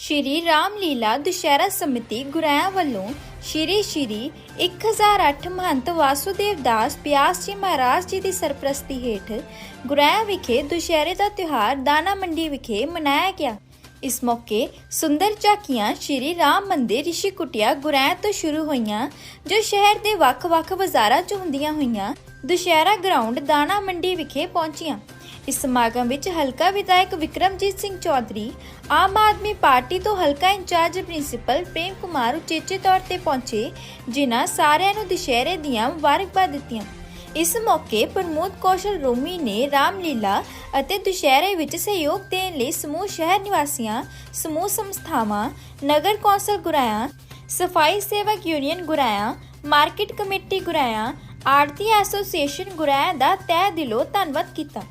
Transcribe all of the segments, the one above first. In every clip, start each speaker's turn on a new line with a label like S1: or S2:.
S1: ਸ਼੍ਰੀ ਰਾਮ ਲੀਲਾ ਦੁਸ਼ਹਿਰਾ ਸਮਿਤੀ ਗੁਰਾਇਆ ਵੱਲੋਂ ਸ਼੍ਰੀ ਸ਼੍ਰੀ 1008 ਮਹੰਤ ਵਾਸੁਦੇਵ ਦਾਸ ਬਿਆਸ ਜੀ ਮਹਾਰਾਜ ਜੀ ਦੀ ਸਰਪ੍ਰਸਤੀ ਹੇਠ ਗੁਰਾਇਆ ਵਿਖੇ ਦੁਸ਼ਹਿਰੇ ਦਾ ਤਿਉਹਾਰ ਦਾਣਾ ਮੰਡੀ ਵਿਖੇ ਮਨਾਇਆ ਗਿਆ। ਇਸ ਮੌਕੇ ਸੁੰਦਰ ਝਾਕੀਆਂ ਸ਼੍ਰੀ ਰਾਮ ਮੰਦਿਰ ਰਿਸ਼ੀ ਕੁਟਿਆ ਗੁਰਾਇਆ ਤੋਂ ਸ਼ੁਰੂ ਹੋਈਆਂ, ਜੋ ਸ਼ਹਿਰ ਦੇ ਵੱਖ-ਵੱਖ ਬਾਜ਼ਾਰਾਂ 'ਚ ਹੁੰਦੀਆਂ ਹੋਈਆਂ ਦੁਸ਼ਹਿਰਾ ਗਰਾਊਂਡ ਦਾਣਾ ਮੰਡੀ ਵਿਖੇ ਪਹੁੰਚੀਆਂ। ਇਸ ਸਮਾਗਮ ਵਿੱਚ ਹਲਕਾ ਵਿਧਾਇਕ ਵਿਕਰਮਜੀਤ ਸਿੰਘ ਚੌਧਰੀ, ਆਮ ਆਦਮੀ ਪਾਰਟੀ ਤੋਂ ਹਲਕਾ ਇੰਚਾਰਜ ਪ੍ਰਿੰਸੀਪਲ ਪ੍ਰੇਮ ਕੁਮਾਰ ਉਚੇਚੇ ਤੌਰ ਤੇ ਪਹੁੰਚੇ, ਜਿਨ੍ਹਾਂ ਸਾਰਿਆਂ ਨੂੰ ਦੁਸ਼ਹਿਰੇ ਦੀਆਂ ਮੁਬਾਰਕਬਾਦ ਦਿੱਤੀਆਂ। ਇਸ ਮੌਕੇ ਪ੍ਰਮੋਦ ਕੌਸ਼ਲ ਰੋਮੀ ਨੇ ਰਾਮਲੀਲਾ ਅਤੇ ਦੁਸ਼ਹਿਰੇ ਵਿੱਚ ਸਹਿਯੋਗ ਦੇਣ ਲਈ ਸਮੂਹ ਸ਼ਹਿਰ ਨਿਵਾਸੀਆਂ, ਸਮੂਹ ਸੰਸਥਾਵਾਂ, ਨਗਰ ਕੌਂਸਲ ਗੁਰਾਇਆ, ਸਫ਼ਾਈ ਸੇਵਕ union Guraya, market committee Guraya ਆੜਤੀ association Guraya ਦਾ ਤਹਿ ਦਿਲੋਂ ਧੰਨਵਾਦ ਕੀਤਾ।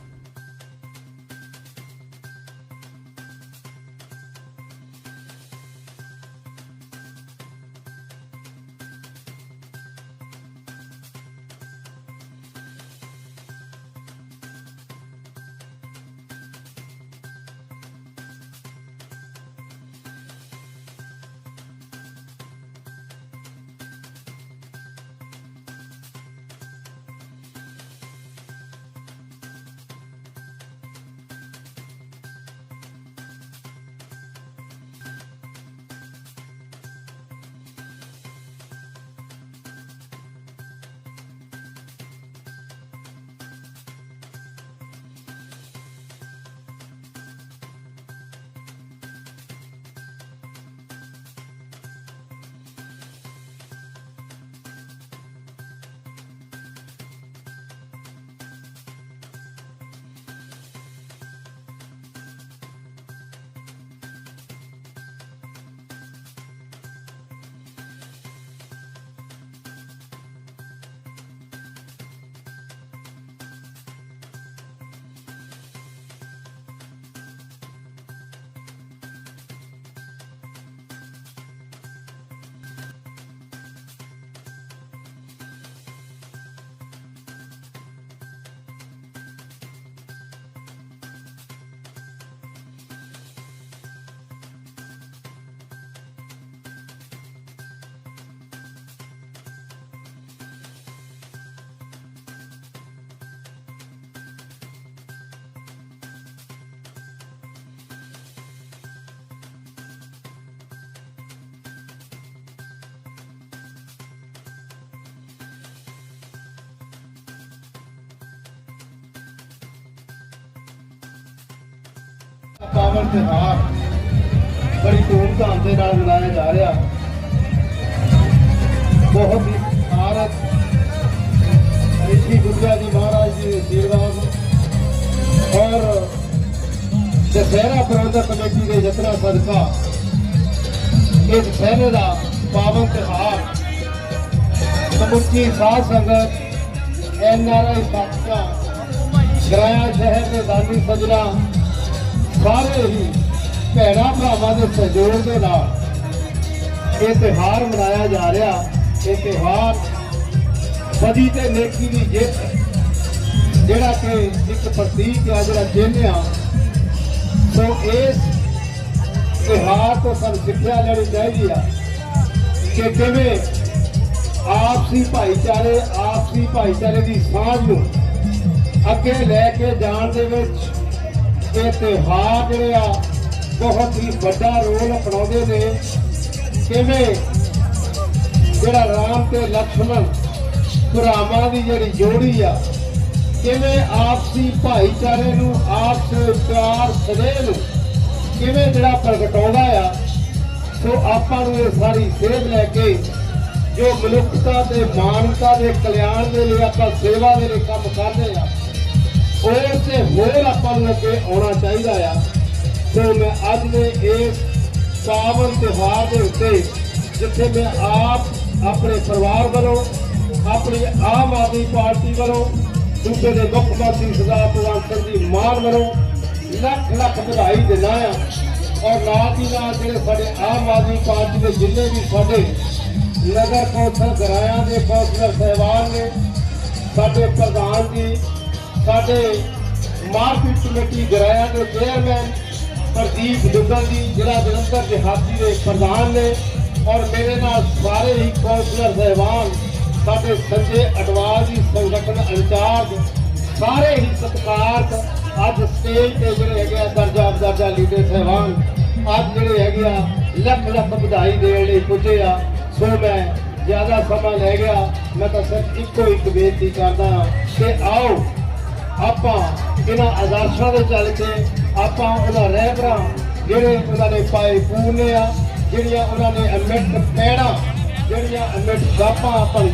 S2: ਤਿਉਹਾਰ ਬੜੀ ਧੂਮਧਾਮ ਦੇ ਨਾਲ ਮਨਾਇਆ ਜਾ ਰਿਹਾ। ਬਹੁਤ ਹੀ ਭਾਰਤ ਰਿਸ਼ੀ ਗੁਰਜਾ ਜੀ ਮਹਾਰਾਜ ਜੀ ਦੇ ਆਸ਼ੀਰਵਾਦ ਔਰ ਦਸ਼ਹਿਰਾ ਪ੍ਰਬੰਧਕ ਕਮੇਟੀ ਦੇ ਯਤਨਾਂ ਸਦਕਾ ਇਸ ਦਸ਼ਹਿਰੇ ਦਾ ਪਾਵਨ ਤਿਉਹਾਰ ਸਮੁੱਚੀ ਸਾਧ ਸੰਗਤ, ਐਨ ਆਰ ਆਈ ਸਾਥੀਆਂ ਗਰਾਇਆ ਸ਼ਹਿਰ ਦੇ ਦਾਨੀ ਸੱਜਣਾ ਸਾਰੇ ਹੀ ਭੈਣਾਂ ਭਰਾਵਾਂ ਦੇ ਸਹਿਯੋਗ ਦੇ ਨਾਲ ਇਹ ਤਿਉਹਾਰ ਮਨਾਇਆ ਜਾ ਰਿਹਾ। ਇਹ ਤਿਉਹਾਰ ਸਦੀ ਤੇ ਨੇਕੀ ਦੀ ਜਿੱਤ ਜਿਹੜਾ ਕਿ ਇੱਕ ਪ੍ਰਤੀਕ ਆ ਜਿਹੜਾ ਚਿੰਨ੍ਹ ਆ, ਸੋ ਇਸ ਤਿਉਹਾਰ ਤੋਂ ਸਾਨੂੰ ਸਿੱਖਿਆ ਲੈਣੀ ਚਾਹੀਦੀ ਆ ਕਿ ਕਿਵੇਂ ਆਪਸੀ ਭਾਈਚਾਰੇ ਆਪਸੀ ਭਾਈਚਾਰੇ ਦੀ ਸਾਂਝ ਨੂੰ ਅੱਗੇ ਲੈ ਕੇ ਜਾਣ ਦੇ ਵਿੱਚ ਇਹ ਤਿਉਹਾਰ ਜਿਹੜੇ ਆ, ਬਹੁਤ ਹੀ ਵੱਡਾ ਰੋਲ ਅਪਣਾਉਂਦੇ ਨੇ। ਕਿਵੇਂ? ਜਿਹੜਾ ਰਾਮ ਤੇ ਲਕਸ਼ਮਣ ਭਰਾਵਾਂ ਦੀ ਜਿਹੜੀ ਜੋੜੀ ਆ, ਕਿਵੇਂ ਆਪਸੀ ਭਾਈਚਾਰੇ ਨੂੰ, ਆਪਸ ਪਿਆਰ, ਸਨੇਹ ਨੂੰ ਕਿਵੇਂ ਜਿਹੜਾ ਪ੍ਰਗਟਾਉਂਦਾ ਆ, ਸੋ ਆਪਾਂ ਨੂੰ ਇਹ ਸਾਰੀ ਸੇਧ ਲੈ ਕੇ ਜੋ ਮਨੁੱਖਤਾ ਤੇ ਮਾਨਵਤਾ ਦੇ ਕਲਿਆਣ ਦੇ ਲਈ ਆਪਾਂ ਸੇਵਾ ਦੇ ਲਈ ਕੰਮ ਕਰਦੇ ਆ ਉਸ ਤੇ ਹੋਰ ਆਪਾਂ ਨੂੰ ਅੱਗੇ ਆਉਣਾ ਚਾਹੀਦਾ ਆ। ਸੋ ਮੈਂ ਅੱਜ ਦੇ ਇਸ ਪਾਵਨ ਤਿਉਹਾਰ ਦੇ ਉੱਤੇ ਜਿੱਥੇ ਮੈਂ ਆਪ ਆਪਣੇ ਪਰਿਵਾਰ ਵੱਲੋਂ, ਆਪਣੀ ਆਮ ਆਦਮੀ ਪਾਰਟੀ ਵੱਲੋਂ ਸੂਬੇ ਦੇ ਮੁੱਖ ਮੰਤਰੀ ਸਰਦਾਰ ਭਗਵੰਤ ਸਿੰਘ ਜੀ ਮਾਨ ਵੱਲੋਂ ਲੱਖ ਲੱਖ ਵਧਾਈ ਦਿੰਦਾ ਆ। ਔਰ ਨਾਲ ਦੀ ਨਾਲ ਜਿਹੜੇ ਸਾਡੇ ਆਮ ਆਦਮੀ ਪਾਰਟੀ ਦੇ ਜਿੰਨੇ ਵੀ ਸਾਡੇ ਨਗਰ ਕੌਂਸਲ ਗਰਾਇਆ ਦੇ ਕੌਂਸਲਰ ਸਹਿਬਾਨ ਨੇ, ਸਾਡੇ ਪ੍ਰਧਾਨ ਜੀ ਸਾਡੇ ਮਾਰਕੀਟ ਕਮੇਟੀ ਗਰਾਇਆ ਦੇ ਚੇਅਰਮੈਨ ਪ੍ਰਦੀਪ ਦੁੱਗਲ ਜੀ ਜਿਹੜਾ ਜਲੰਧਰ ਦਿਹਾਤੀ ਦੇ ਪ੍ਰਧਾਨ ਨੇ ਔਰ ਮੇਰੇ ਨਾਲ ਸਾਰੇ ਹੀ ਕੌਂਸਲਰ ਸਹਿਬਾਨ ਸਾਡੇ ਸੰਜੇ ਅਡਵਾਲ ਜੀ, ਸੰਗਠਨ ਇੰਚਾਰਜ, ਸਾਰੇ ਹੀ ਸਤਿਕਾਰਤ ਅੱਜ ਸਟੇਜ ਤੇ ਜਿਹੜੇ ਹੈਗੇ ਆ ਦਰਜਾ ਦਰਜਾ ਲੀਡਰ ਸਹਿਬਾਨ, ਅੱਜ ਜਿਹੜੇ ਹੈਗੇ ਆ ਲੱਖ ਲੱਖ ਵਧਾਈ ਦੇਣ ਲਈ ਪੁੱਜੇ ਆ। ਸੋ ਮੈਂ ਜ਼ਿਆਦਾ ਸਮਾਂ ਲੈ ਗਿਆ। ਮੈਂ ਤਾਂ ਸਿਰਫ ਇੱਕੋ ਇੱਕ ਬੇਨਤੀ ਕਰਦਾ ਹਾਂ ਕਿ ਆਓ ਆਪਾਂ ਇਹਨਾਂ ਆਦਰਸ਼ਾਂ ਦੇ ਚੱਲ ਕੇ ਆਪਾਂ ਉਹਨਾਂ ਰਹਿਬਰਾਂ ਜਿਹੜੇ ਉਹਨਾਂ ਨੇ ਪਾਏ ਪੂਰਨੇ ਆ, ਜਿਹੜੀਆਂ ਉਹਨਾਂ ਨੇ ਅਮਿਟ ਪੈੜਾ, ਜਿਹੜੀਆਂ ਅਮਿਟ ਗਾਪਾਂ ਆਪਾਂ ਨੂੰ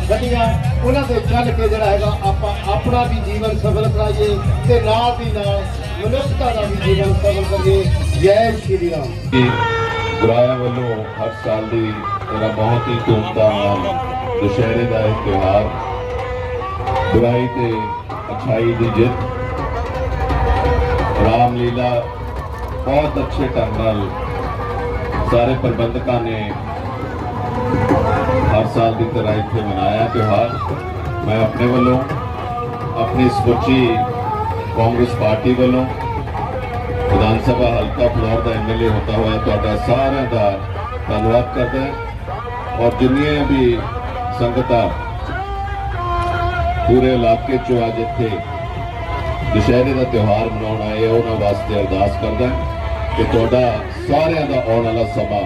S2: ਉਹਨਾਂ ਤੇ ਚੱਲ ਕੇ ਜਿਹੜਾ ਹੈਗਾ ਆਪਾਂ ਆਪਣਾ ਵੀ ਜੀਵਨ ਸਫਲ ਕਰਾਈਏ ਤੇ ਨਾਲ ਦੀ ਨਾਲ ਮਨੁੱਖਤਾ ਦਾ ਵੀ ਜੀਵਨ ਸਫਲ ਕਰੀਏ। ਜੈ ਸ਼੍ਰੀ ਰਾਮ।
S3: ਗੁਰਾਇਆ ਵੱਲੋਂ ਹਰ ਸਾਲ ਦੀ ਤਰ੍ਹਾਂ ਬਹੁਤ ਹੀ ਧੂਮਧਾਮ ਨਾਲ ਦੁਸ਼ਹਿਰੇ ਦਾ ਇਹ ਤਿਉਹਾਰ ਬੁਰਾਈ ਤੇ ਅਛਾਈ ਦੀ ਜਿੱਤ। ਰਾਮਲੀਲਾ ਬਹੁਤ ਅੱਛੇ ਢੰਗ ਨਾਲ ਸਾਰੇ ਪ੍ਰਬੰਧਕਾਂ ਨੇ ਹਰ ਸਾਲ ਦੀ ਤਰ੍ਹਾਂ ਇੱਥੇ ਮਨਾਇਆ ਤਿਉਹਾਰ। ਮੈਂ ਆਪਣੇ ਵੱਲੋਂ, ਆਪਣੀ ਸਮੁੱਚੀ ਕਾਂਗਰਸ ਪਾਰਟੀ ਵੱਲੋਂ, ਵਿਧਾਨ ਸਭਾ ਹਲਕਾ ਫਲੋਰ ਦਾ ਐਮਐਲਏ ਹੁੰਦਾ ਹੋਇਆ, ਤੁਹਾਡਾ ਸਾਰਿਆਂ ਦਾ ਧੰਨਵਾਦ ਕਰਦਾ ਔਰ ਜਿੰਨੀਆਂ ਵੀ ਸੰਗਤਾਂ ਪੂਰੇ ਇਲਾਕੇ 'ਚ ਅੱਜ ਇੱਥੇ ਦੁਸ਼ਹਿਰੇ ਦਾ ਤਿਉਹਾਰ ਮਨਾਉਣ ਆਏ ਉਹਨਾਂ ਵਾਸਤੇ ਅਰਦਾਸ ਕਰਦਾ ਕਿ ਤੁਹਾਡਾ ਸਾਰਿਆਂ ਦਾ ਆਉਣ ਵਾਲਾ ਸਮਾਂ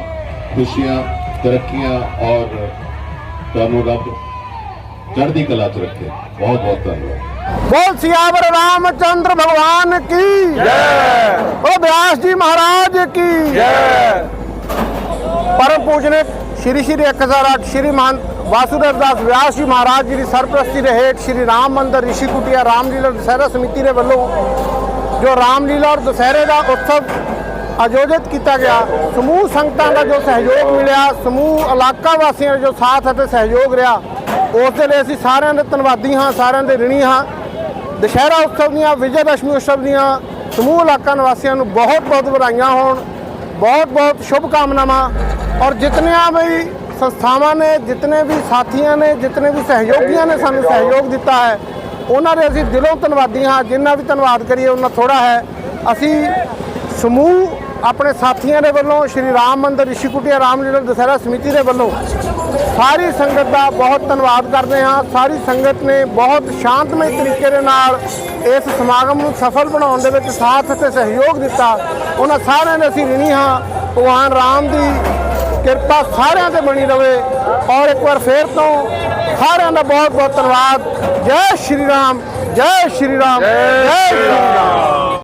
S3: ਖੁਸ਼ੀਆਂ ਤਰੱਕੀਆਂ ਔਰ ਤੁਹਾਨੂੰ ਰੱਬ ਚੜ੍ਹਦੀ ਕਲਾ 'ਚ ਰੱਖੇ। ਬਹੁਤ ਬਹੁਤ ਧੰਨਵਾਦ।
S4: ਬੋਲ ਸਿਆਵਰ ਰਾਮਚੰਦਰ ਭਗਵਾਨ ਕੀ? ਜੈ। ਉਹ ਬਿਆਸ ਜੀ ਮਹਾਰਾਜ ਕੀ? ਜੈ। ਪਰਮ ਪੂਜਨੇ ਸ਼੍ਰੀ ਸ਼੍ਰੀ 1008 ਸ਼੍ਰੀ ਮਹੰਤ ਵਾਸੂਦੇਵ ਦਾਸ ਵਿਆਸ ਜੀ ਮਹਾਰਾਜ ਜੀ ਦੀ ਸਰਪ੍ਰਸਤੀ ਦੇ ਹੇਠ ਸ਼੍ਰੀ ਰਾਮ ਮੰਦਰ ਰਿਸ਼ੀ ਕੁਟੀਆ ਰਾਮਲੀਲਾ ਦੁਸਹਿਰਾ ਸਮਿਤੀ ਦੇ ਵੱਲੋਂ ਜੋ ਰਾਮਲੀਲਾ ਔਰ ਦੁਸਹਿਰੇ ਦਾ ਉਤਸਵ ਆਯੋਜਿਤ ਕੀਤਾ ਗਿਆ, ਸਮੂਹ ਸੰਗਤਾਂ ਦਾ ਜੋ ਸਹਿਯੋਗ ਮਿਲਿਆ, ਸਮੂਹ ਇਲਾਕਾ ਵਾਸੀਆਂ ਦਾ ਜੋ ਸਾਥ ਅਤੇ ਸਹਿਯੋਗ ਰਿਹਾ, ਉਸ ਦੇ ਲਈ ਅਸੀਂ ਸਾਰਿਆਂ ਦੇ ਧੰਨਵਾਦੀ ਹਾਂ, ਸਾਰਿਆਂ ਦੇ ਰਿਣੀ ਹਾਂ। ਦੁਸ਼ਹਿਰਾ ਉਤਸਵ ਦੀਆਂ, ਵਿਜੇ ਦਸ਼ਮੀ ਉਤਸਵ ਦੀਆਂ ਸਮੂਹ ਇਲਾਕਾ ਨਿਵਾਸੀਆਂ ਨੂੰ ਬਹੁਤ ਬਹੁਤ ਵਧਾਈਆਂ ਹੋਣ ਬਹੁਤ ਬਹੁਤ ਸ਼ੁਭ ਕਾਮਨਾਵਾਂ ਔਰ ਜਿਤਨੀਆਂ ਵੀ ਸੰਸਥਾਵਾਂ ਨੇ, ਜਿਤਨੇ ਵੀ ਸਾਥੀਆਂ ਨੇ, ਜਿਤਨੇ ਵੀ ਸਹਿਯੋਗੀਆਂ ਨੇ ਸਾਨੂੰ ਸਹਿਯੋਗ ਦਿੱਤਾ ਹੈ, ਉਹਨਾਂ ਦੇ ਅਸੀਂ ਦਿਲੋਂ ਧੰਨਵਾਦੀ ਹਾਂ, ਜਿੰਨਾ ਵੀ ਧੰਨਵਾਦ ਕਰੀਏ, ਉਹਨਾਂ ਥੋੜਾ ਹੈ। ਅਸੀਂ ਸਮੂਹ ਆਪਣੇ ਸਾਥੀਆਂ ਦੇ ਵੱਲੋਂ, ਸ਼੍ਰੀ ਰਾਮ ਮੰਦਰ, ਰਿਸ਼ੀ ਕੁਟੀਆ ਰਾਮਲੀਲਾ ਦੁਸਹਿਰਾ ਸਮਿਤੀ ਦੇ ਵੱਲੋਂ ਸਾਰੀ ਸੰਗਤ ਦਾ ਬਹੁਤ ਧੰਨਵਾਦ ਕਰਦੇ ਹਾਂ। ਸਾਰੀ ਸੰਗਤ ਨੇ ਬਹੁਤ ਸ਼ਾਂਤਮਈ ਤਰੀਕੇ ਦੇ ਨਾਲ ਇਸ ਸਮਾਗਮ ਨੂੰ ਸਫਲ ਬਣਾਉਣ ਦੇ ਵਿੱਚ ਸਾਥ ਅਤੇ ਸਹਿਯੋਗ ਦਿੱਤਾ। ਉਹਨਾਂ ਸਾਰਿਆਂ ਦੇ ਅਸੀਂ ਰਿਣੀ ਹਾਂ। ਭਗਵਾਨ ਰਾਮ ਦੀ ਕਿਰਪਾ ਸਾਰਿਆਂ ਤੇ ਬਣੀ ਰਵੇ। ਔਰ ਇੱਕ ਵਾਰ ਫੇਰ ਤੋਂ ਸਾਰਿਆਂ ਦਾ ਬਹੁਤ ਬਹੁਤ ਧੰਨਵਾਦ। ਜੈ ਸ਼੍ਰੀ ਰਾਮ, ਜੈ ਸ਼੍ਰੀ ਰਾਮ, ਜੈ ਸ਼੍ਰੀ ਰਾਮ।